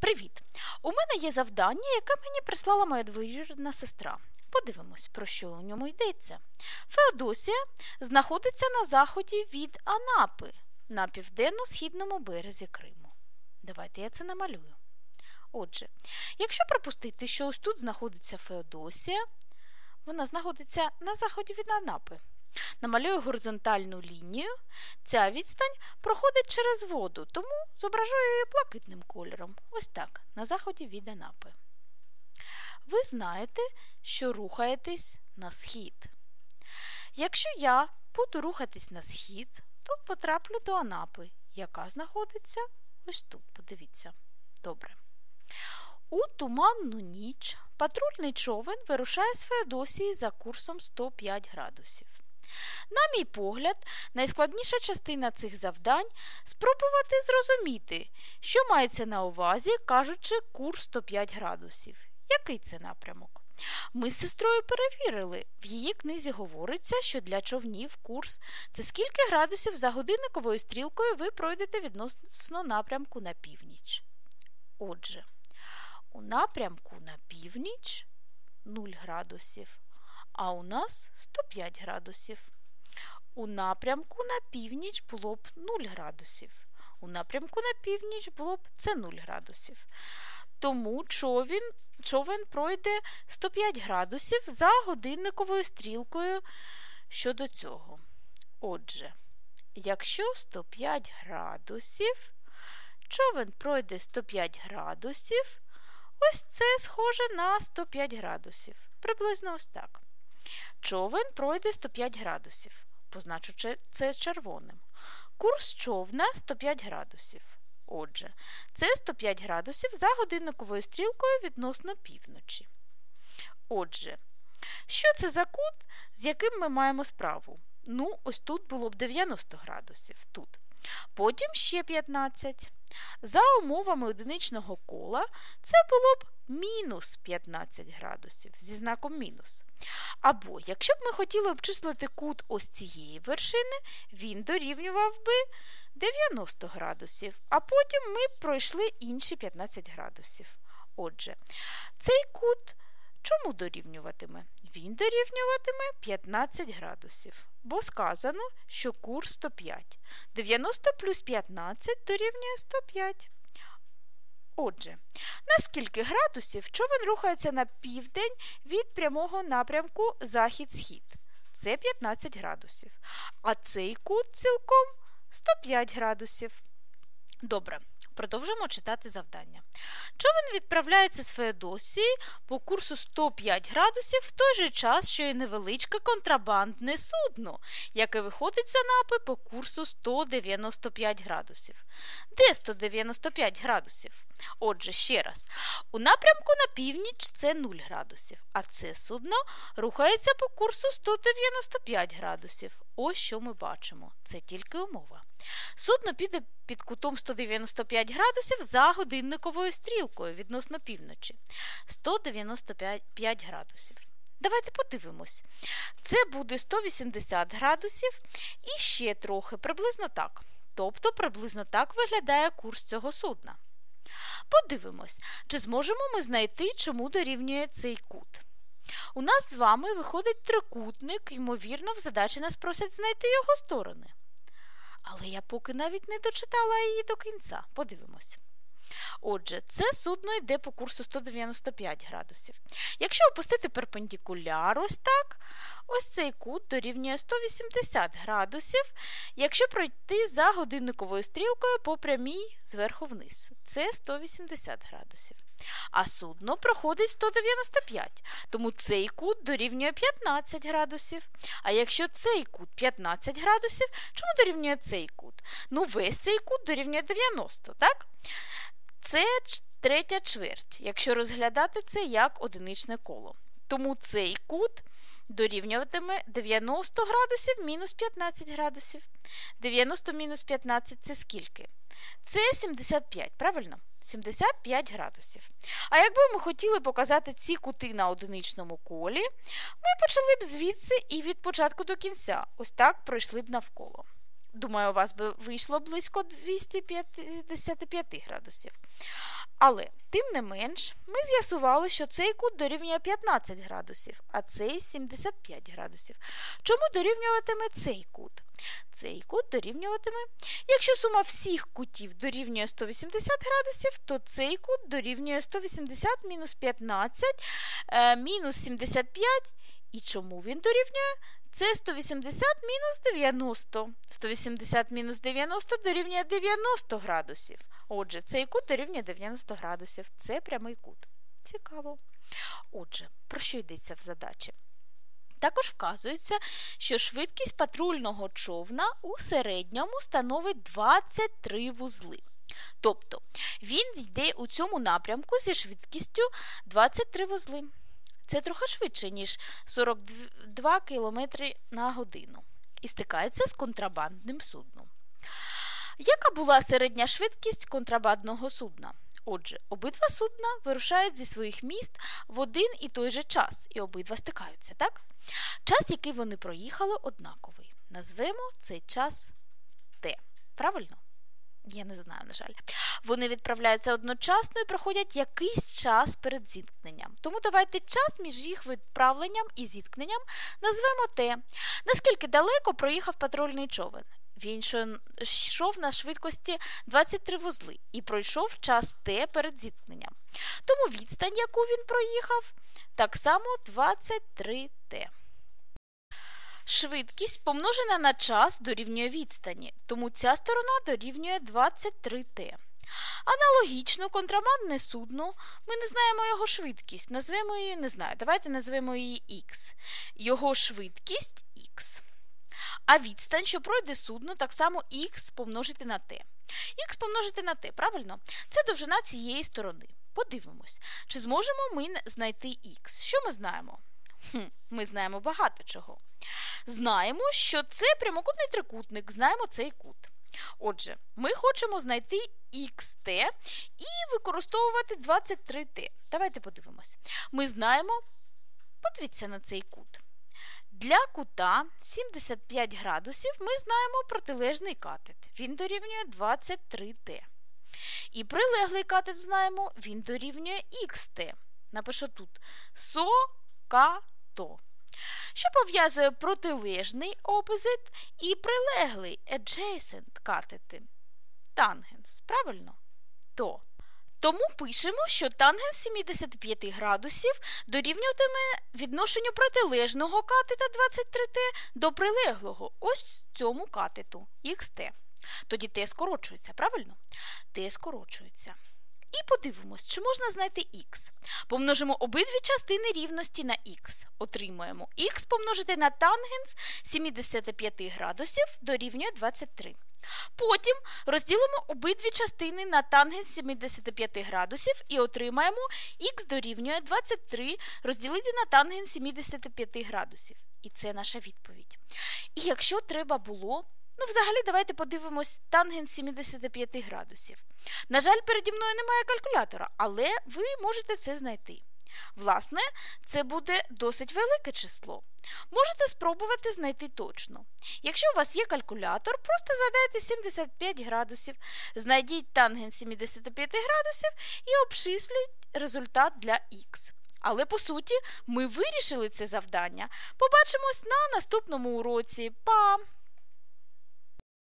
Привіт! У мене є завдання, яке мені прислала моя двоюрідна сестра. Подивимось, про що у ньому йдеться. Феодосія знаходиться на заході від Анапи на південно-східному березі Криму. Давайте я це намалюю. Отже, якщо припустити, що ось тут знаходиться Феодосія, вона знаходиться на заході від Анапи. Намалюю горизонтальну лінію. Ця відстань проходить через воду, тому зображую її блакитним кольором. Ось так, на заході від Анапи. Ви знаєте, що рухаєтесь на схід. Якщо я буду рухатись на схід, то потраплю до Анапи, яка знаходиться ось тут. Подивіться. Добре. У туманну ніч патрульний човен вирушає з Феодосії за курсом 105 градусів. На мій погляд, найскладніша частина цих завдань спробувати зрозуміти, що мається на увазі, кажучи, курс 105 градусів. Який це напрямок? Ми з сестрою перевірили. В її книзі говориться, що для човнів курс це скільки градусів за годинниковою стрілкою ви пройдете відносно напрямку на північ. Отже, у напрямку на північ 0 градусів, а у нас 105 градусів. У напрямку на північ було б 0 градусів. У напрямку на північ було б це 0 градусів. Тому човен, човен пройде 105 градусів за годинниковою стрілкою щодо цього. Отже, якщо 105 градусів, човен пройде 105 градусів, ось це схоже на 105 градусів. Приблизно ось так. Човен пройде 105 градусів. Позначу це червоним. Курс човна 105 градусів. Отже, це 105 градусів за годинниковою стрілкою відносно півночі. Отже, що це за кут, з яким ми маємо справу? Ну, ось тут було б 90 градусів. тут. Потім ще 15. За умовами одиничного кола це було б мінус 15 градусів зі знаком мінус. Або, якщо б ми хотіли обчислити кут ось цієї вершини, він дорівнював би 90 градусів, а потім ми б пройшли інші 15 градусів. Отже, цей кут чому дорівнюватиме? Він дорівнюватиме 15 градусів, бо сказано, що курс 105. 90 плюс 15 дорівнює 105. Отже, на скільки градусів човен рухається на південь від прямого напрямку захід-схід? Це 15 градусів. А цей кут цілком 105 градусів. Добре, продовжимо читати завдання. Човен відправляється з Феодосії по курсу 105 градусів в той же час, що і невеличке контрабандне судно, яке виходить з напи по курсу 195 градусів. Де 195 градусів? Отже, ще раз, у напрямку на північ це 0 градусів, а це судно рухається по курсу 195 градусів. Ось що ми бачимо. Це тільки умова. Судно піде під кутом 195 градусів за годинниковою стрілкою відносно півночі. 195 градусів. Давайте подивимось. Це буде 180 градусів і ще трохи, приблизно так. Тобто, приблизно так виглядає курс цього судна. Подивимось, чи зможемо ми знайти, чому дорівнює цей кут. У нас з вами виходить трикутник, ймовірно, в задачі нас просять знайти його сторони. Але я поки навіть не дочитала її до кінця. Подивимось. Отже, це судно йде по курсу 195 градусів. Якщо опустити перпендикуляр, ось так, ось цей кут дорівнює 180 градусів, якщо пройти за годинниковою стрілкою по прямій зверху вниз. Це 180 градусів. А судно проходить 195, тому цей кут дорівнює 15 градусів. А якщо цей кут 15 градусів, чому дорівнює цей кут? Ну, весь цей кут дорівнює 90, так? Це третя чверть, якщо розглядати це як одиничне коло. Тому цей кут дорівнюватиме 90 градусів мінус 15 градусів. 90 мінус 15 це скільки? Це 75, правильно? 75 градусів. А якби ми хотіли показати ці кути на одиничному колі, ми почали б звідси і від початку до кінця. Ось так пройшли б навколо. Думаю, у вас би вийшло близько 255 градусів. Але, тим не менш, ми з'ясували, що цей кут дорівнює 15 градусів, а цей 75 градусів. Чому дорівнюватиме цей кут? Цей кут дорівнюватиме, якщо сума всіх кутів дорівнює 180 градусів, то цей кут дорівнює 180 мінус 15 е, мінус 75. І чому він дорівнює? Це 180 мінус 90. 180 мінус 90 дорівнює 90 градусів. Отже, цей кут дорівнює 90 градусів. Це прямий кут. Цікаво. Отже, про що йдеться в задачі? Також вказується, що швидкість патрульного човна у середньому становить 23 вузли. Тобто він йде у цьому напрямку зі швидкістю 23 вузли. Це трохи швидше, ніж 42 км на годину. І стикається з контрабандним судном. Яка була середня швидкість контрабандного судна? Отже, обидва судна вирушають зі своїх міст в один і той же час, і обидва стикаються, так? Час, який вони проїхали, однаковий. Назвемо цей час Т. Правильно? Я не знаю, на жаль. Вони відправляються одночасно і проходять якийсь час перед зіткненням. Тому давайте час між їх відправленням і зіткненням назвемо Т. Наскільки далеко проїхав патрульний човен? Він йшов на швидкості 23 вузли і пройшов час Т перед зіткненням. Тому відстань, яку він проїхав, так само 23Т. Швидкість помножена на час дорівнює відстані, тому ця сторона дорівнює 23Т. Аналогічно контрабандне судно, ми не знаємо його швидкість, назвемо її, не знаю, давайте назвемо її Х. Його швидкість Х. А відстань, що пройде судно, так само х помножити на t. Х помножити на t, правильно? Це довжина цієї сторони. Подивимось, чи зможемо ми знайти х. Що ми знаємо? Хм, Ми знаємо багато чого. Знаємо, що це прямокутний трикутник, знаємо цей кут. Отже, ми хочемо знайти xt і використовувати 23t. Давайте подивимось. Ми знаємо, подивіться на цей кут. Для кута 75 градусів ми знаємо протилежний катет. Він дорівнює 23Т. І прилеглий катет знаємо, він дорівнює xt. Напишу тут со-ка-то. Що пов'язує протилежний опозит і прилеглий adjacent катети? Тангенс, правильно? То. Тому пишемо, що тангенс 75 градусів дорівнюватиме відношенню протилежного катета 23Т до прилеглого ось цьому катету xt. Тоді Т скорочується, правильно? Т скорочується. І подивимось, чи можна знайти х. Помножимо обидві частини рівності на х. Отримуємо х помножити на тангенс 75 градусів дорівнює 23. Потім розділимо обидві частини на тангенс 75 градусів і отримаємо х дорівнює 23 розділити на тангенс 75 градусів. І це наша відповідь. І якщо треба було, ну взагалі давайте подивимось тангенс 75 градусів. На жаль, переді мною немає калькулятора, але ви можете це знайти. Власне, це буде досить велике число. Можете спробувати знайти точно. Якщо у вас є калькулятор, просто задайте 75 градусів, знайдіть тангенс 75 градусів і обчисліть результат для х. Але по суті, ми вирішили це завдання. Побачимось на наступному уроці. Па!